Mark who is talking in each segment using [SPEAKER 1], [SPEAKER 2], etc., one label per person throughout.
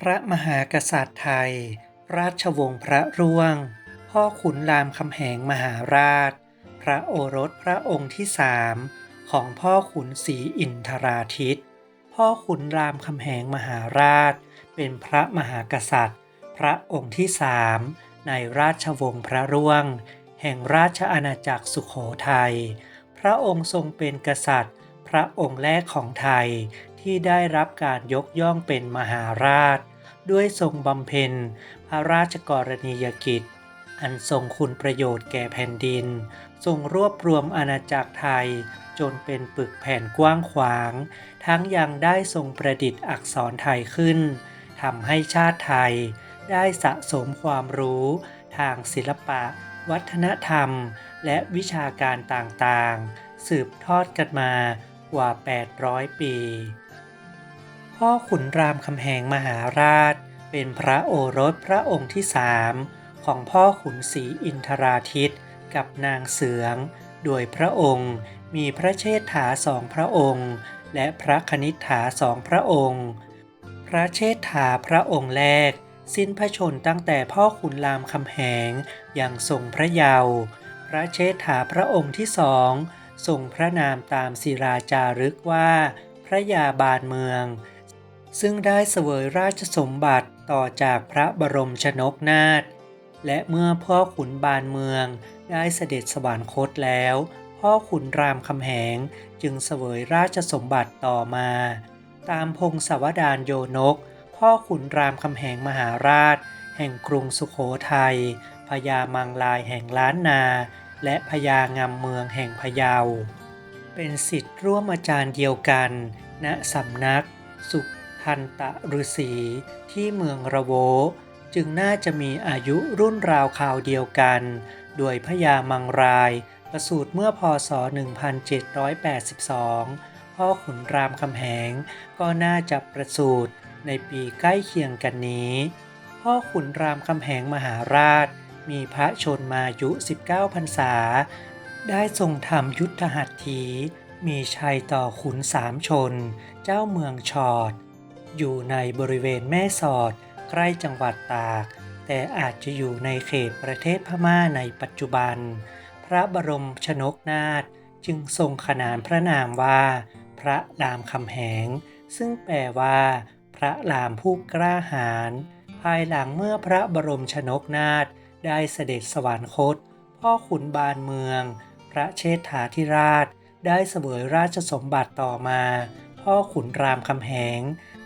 [SPEAKER 1] พระมหากษัตริย์ไทย ราชวงศ์พระร่วง พ่อขุนรามคำแหงมหาราช พระโอรสพระองค์ที่สามของพ่อขุนศรีอินทราทิต พ่อขุนรามคำแหงมหาราช เป็นพระมหากษัตริย์ พระองค์ที่สามในราชวงศ์พระร่วง แห่งราชอาณาจักรสุขโขทัย พระองค์ทรงเป็นกษัตริย์ พระองค์แรกของไทย ที่ได้รับการยกย่องเป็นมหาราช ด้วยทรงบำเพ็ญพระราชกรณียกิจ อันทรงคุณประโยชน์แก่แผ่นดิน ทรงรวบรวมอาณาจักรไทย จนเป็นปึกแผ่นกว้างขวาง ทั้งยังได้ทรงประดิษฐ์อักษรไทยขึ้นทำให้ชาติไทย ได้สะสมความรู้ทางศิลปะ วัฒนธรรม และวิชาการต่างๆ สืบทอดกันมากว่า 800 ปี พ่อขุนรามคำแหงมหาราช เป็นพระโอรสพระองค์ที่สามของพ่อขุนศรีอินทราทิตกับนางเสือง โดยพระองค์มีพระเชษฐาสองพระองค์ และพระคณิษฐาสองพระองค์ พระเชษฐาพระองค์แรก สิ้นพระชนตั้งแต่พ่อขุนรามคำแหงยังทรงพระเยาว์พระเชษฐาพระองค์ที่สองทรงพระนามตามศิราจารึกว่า พระยาบาลเมือง ซึ่งได้เสวยราชสมบัติต่อจากพระบรมชนกนาถและเมื่อพ่อขุนบานเมืองได้เสด็จสวรรคตแล้ว พ่อขุนรามคำแหงจึงเสวยราชสมบัติต่อมา ตามพงศาวดารโยนก พ่อขุนรามคำแหงมหาราช แห่งกรุงสุขโขทัยพญามังลายแห่งล้านนา และพญางามเมืองแห่งพะเยา เป็นสิทธิ์ร่วมอาจารย์เดียวกัน ณสำนัก สุ ทันตะฤษีที่เมืองระโว จึงน่าจะมีอายุรุ่นราวคราวเดียวกัน โดยพญามังรายประสูติเมื่อพศ 1782 พ่อขุนรามคำแหงก็น่าจะประสูติในปีใกล้เคียงกันนี้ พ่อขุนรามคำแหงมหาราช มีพระชนมายุ 19 พรรษา ได้ทรงทำยุทธหัตถีมีชัยต่อขุนสามชน เจ้าเมืองชอด อยู่ในบริเวณแม่สอด ใกล้จังหวัดตาก แต่อาจจะอยู่ในเขตประเทศพม่าในปัจจุบัน พระบรมชนกนาถจึงทรงขนานพระนามว่า พระรามคำแหง ซึ่งแปลว่า พระรามผู้กล้าหาญภายหลังเมื่อพระบรมชนกนาถได้เสด็จสวรรคต พ่อขุนบานเมือง พระเชษฐาธิราช ได้เสวยราชสมบัติต่อมา พ่อขุนรามคำแหง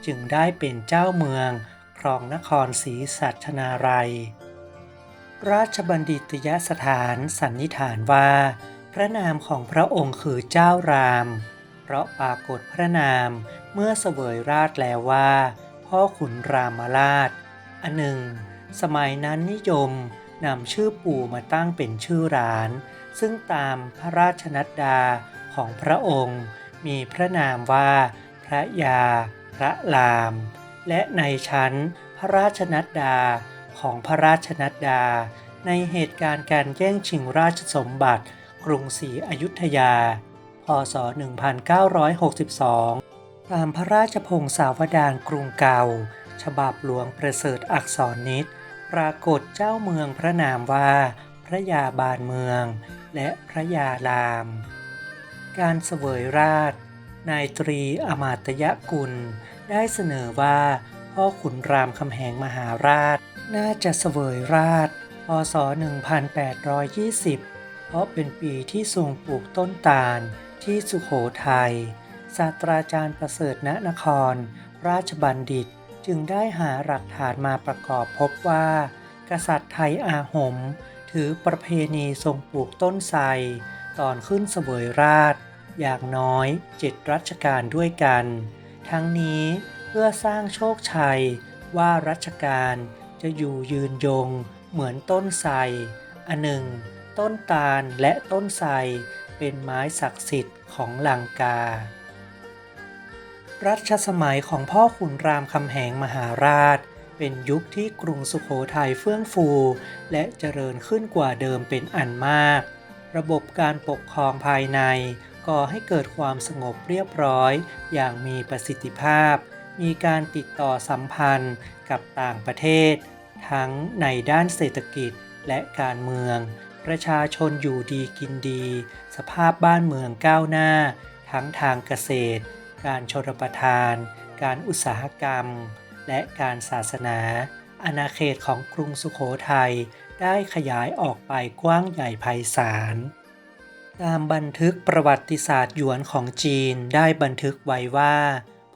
[SPEAKER 1] จึงได้เป็นเจ้าเมืองครองนครศรีสัชนาลัย ราชบัณฑิตยสถานสันนิษฐานว่า พระนามของพระองค์คือเจ้าราม เพราะปรากฏพระนามเมื่อเสวยราชแล้วว่า พ่อขุนรามราช อันหนึ่ง สมัยนั้นนิยมนำชื่อปู่มาตั้งเป็นชื่อร้าน ซึ่งตามพระราชนัดดาของพระองค์ มีพระนามว่าพระยา ระราม และในชั้นพระราชนัดดาของพระราชนัดดา ในเหตุการณ์การแย่งชิงราชสมบัติ กรุงศรีอยุธยา พศ 1962 ตามพระราชพงศาวดารกรุงเก่า ฉบับหลวงประเสริฐอักษรนิตปรากฏเจ้าเมืองพระนามว่า พระยาบาลเมือง และพระยาราม การเสวยราช นายตรีอมาตยกุล ได้เสนอว่าพ่อขุนรามคำแหงมหาราช น่าจะเสวยราชพศ 1820 เพราะเป็นปีที่ทรงปลูกต้นตาลที่สุโขทัยศาสตราจารย์ประเสริฐณนคร ราชบัณฑิตจึงได้หาหลักฐานมาประกอบพบว่า กษัตริย์ไทยอาหม ถือประเพณีทรงปลูกต้นไทรตอนขึ้นเสวยราช อย่างน้อยเจ็ดรัชกาลด้วยกัน ทั้งนี้เพื่อสร้างโชคชัยว่ารัชกาลจะอยู่ยืนยงเหมือนต้นไทรอันหนึ่ง ต้นตาลและต้นไทรเป็นไม้ศักดิ์สิทธิ์ของลังกา รัชสมัยของพ่อขุนรามคำแหงมหาราช เป็นยุคที่กรุงสุขโขทัยเฟื่องฟู และเจริญขึ้นกว่าเดิมเป็นอันมาก ระบบการปกครองภายใน ก่อให้เกิดความสงบเรียบร้อย อย่างมีประสิทธิภาพ มีการติดต่อสัมพันธ์กับต่างประเทศ ทั้งในด้านเศรษฐกิจและการเมือง ประชาชนอยู่ดีกินดี สภาพบ้านเมืองก้าวหน้า ทั้งทางเกษตร การชนประทาน การอุตสาหกรรม และการศาสนา อาณาเขตของกรุงสุโขทัยได้ขยายออกไปกว้างใหญ่ไพศาล ตามบันทึกประวัติศาสตร์หยวนของจีนได้บันทึกไว้ว่า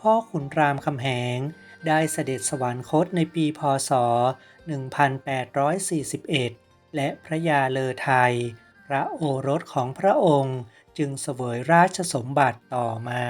[SPEAKER 1] พ่อขุนรามคำแหง ได้เสด็จสวรรคตในปีพศ 1841 และพระยาเลอไทย พระโอรสของพระองค์จึงเสวยราชสมบัติต่อมา